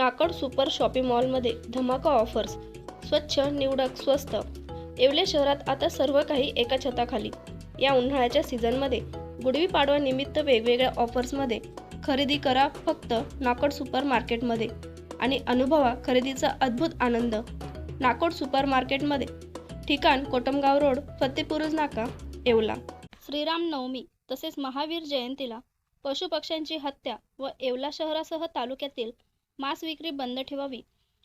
नाकड super shopping मॉलमध्ये धमाका offers. स्वच्छ निवडक स्वस्त. येवले शहरात आता सर्व काही एका छताखाली. या उन्हाळ्याच्या सीझनमध्ये गुडवी पाडव्यानिमित्त वेगवेगळ्या ऑफर्समध्ये खरेदी करा फक्त नाकड सुपर मार्केटमध्ये आणि अनुभवा खरेदीचा अद्भुत आनंद. नाकोड सुपर मार्केटमध्ये ठिकाण कोटमगाव रोड फतेपुरुज नाका येवला. श्रीराम नवमी तसेच महावीर जयंतीला पशुपक्ष्यांची हत्या व येवला शहरासह तालुक्यातील मांस विक्री बंद ठेवावी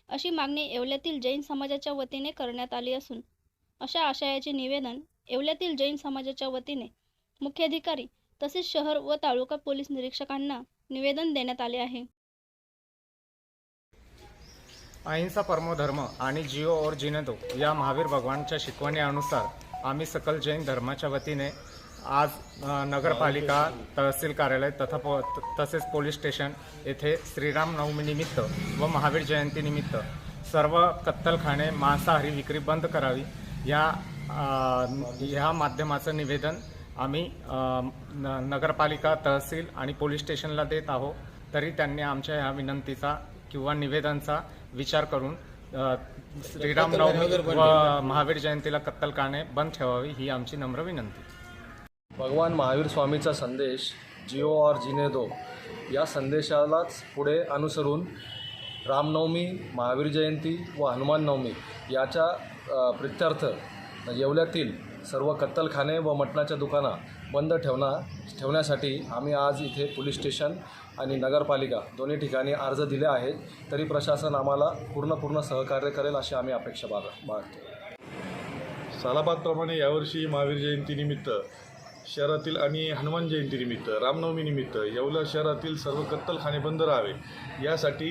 अशी मागणी येवल्यातील जैन समाजाच्या वतीने करण्यात आली असून अशा आशयाचे निवेदन येवल्यातील जैन समाजाच्या वतीने मुख्याधिकारी तसेच शहर व तालुका पोलीस निरीक्षकांना निवेदन देण्यात आले आहे. अहिंसा परमो धर्म आणि जिओ और जिने दो या महावीर भगवानच्या शिकवण्यानुसार आम्ही सकल जैन धर्माच्या वतीने आज नगरपालिका तहसील कार्यालय तथा प तसेच पोलीस स्टेशन येथे श्रीराम नवमीनिमित्त व महावीर जयंतीनिमित्त सर्व कत्तलखाने मांसाहारी विक्री बंद करावी या ह्या माध्यमाचं निवेदन आम्ही न- नगरपालिका तहसील आणि पोलीस स्टेशनला देत आहोत तरी त्यांनी आमच्या ह्या विनंतीचा किंवा निवेदनचा विचार करून अ, श्रीरामनवमी व महावीर जयंतीला कत्तलखाने बंद ठेवावी ही आमची नम्र विनंती. भगवान महावीर स्वामीचा संदेश जिओ और जिने दो. या संदेशालाच पुढे अनुसरून रामनवमी महावीर जयंती व हनुमान नवमी याच्या प्रित्यर्थ येवल्यातील सर्व कत्तलखाने व मटणाच्या दुकानं बंद ठेवणार ठेवण्यासाठी आम्ही आज इथे पोलीस स्टेशन आणि नगरपालिका दोन्ही ठिकाणी अर्ज दिले आहेत. तरी प्रशासन आम्हाला पूर्ण पूर्ण सहकार्य करेल अशी आम्ही अपेक्षा बाग बाळगतो. सालाबादप्रमाणे यावर्षी महावीर जयंतीनिमित्त शहरातील आणि हनुमान जयंतीनिमित्त रामनवमीनिमित्त येवला शहरातील सर्व कत्तलखाने बंद राहावे. यासाठी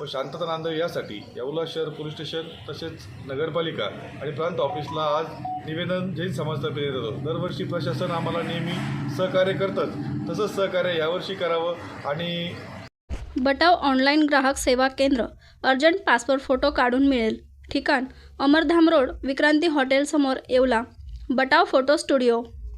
व शांतता नांदावी यासाठी येवला शहर पोलीस स्टेशन तसेच नगरपालिका आणि प्रांत ऑफिसला आज निवेदन जैन समाजतर्फे देत होतो दरवर्षी प्रशासन आम्हाला नेहमी सहकार्य करतात. तसंच सहकार्य यावर्षी करावं आणि बटाव ऑनलाईन ग्राहक सेवा केंद्र अर्जंट पासपोर्ट फोटो काढून मिळेल. ठिकाण अमरधाम रोड विक्रांती हॉटेलसमोर येवला. Batav photo studio.